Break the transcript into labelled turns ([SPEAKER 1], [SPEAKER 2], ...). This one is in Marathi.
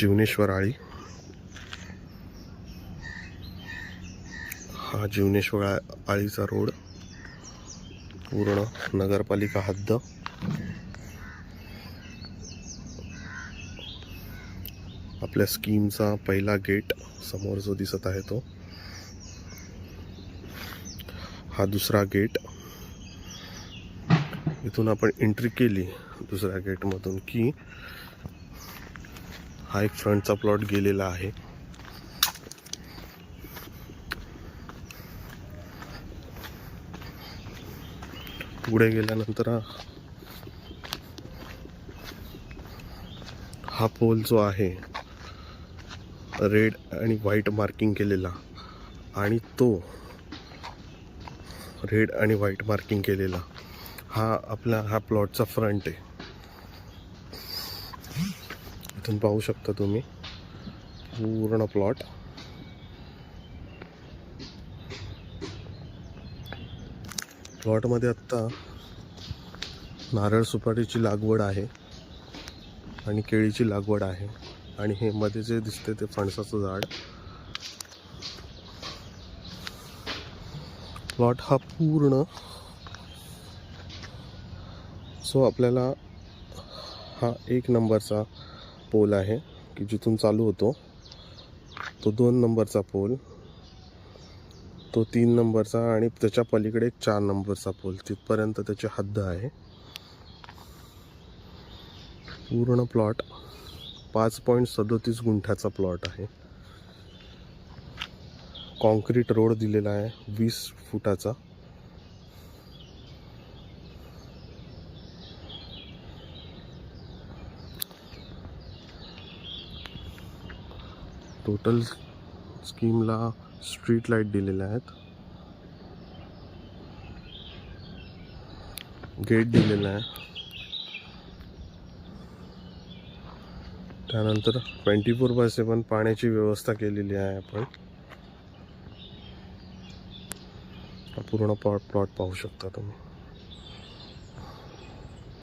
[SPEAKER 1] जीवनेश्वर आळी. हा जीवनेश्वर आळीचा रोड. पूर्ण नगरपालिका हद्द. आपल्या स्कीमचा पहिला गेट समोर जो दिसत आहे तो. हा दुसरा गेट. इथून आपण एंट्री केली दुसऱ्या गेटमधून की हा एक फ्रंटचा प्लॉट गेलेला आहे. पुढे गेल्यानंतर हा पोल जो आहे रेड आणि व्हाईट मार्किंग केलेला आणि तो रेड आणि व्हाईट मार्किंग केलेला. हा आपला हा प्लॉटचा फ्रंट आहे. इथून पाहू शकता तुम्ही. पूर्ण प्लॉट प्लॉटमध्ये आत्ता नारळ सुपारीची लागवड आहे आणि केळीची लागवड आहे. आणि हे मध्ये जे दिसते ते फणसाचं झाड. प्लॉट हा पूर्ण सो आपल्याला हा एक नंबरचा पोल आहे की जिथून चालू होतो. तो दोन नंबरचा पोल तो तीन नंबरचा आणि त्याच्या पलीकडे एक चार नंबरचा पोल. तिथपर्यंत त्याची हद्द आहे. पूर्ण प्लॉट पाच पॉईंट सदोतीस गुंठ्याचा प्लॉट आहे. कॉन्क्रीट रोड दिलेला आहे वीस फुटाचा. टोटल स्कीमला स्ट्रीट लाइट दिलेल्या आहेत. गेट दिलेला आहे त्यानंतर ट्वेंटी फोर बाय सेवन पाण्याची व्यवस्था केलेली आहे आपण. पूर्ण प्लॉट प्लॉट पाहू शकता तुम्ही.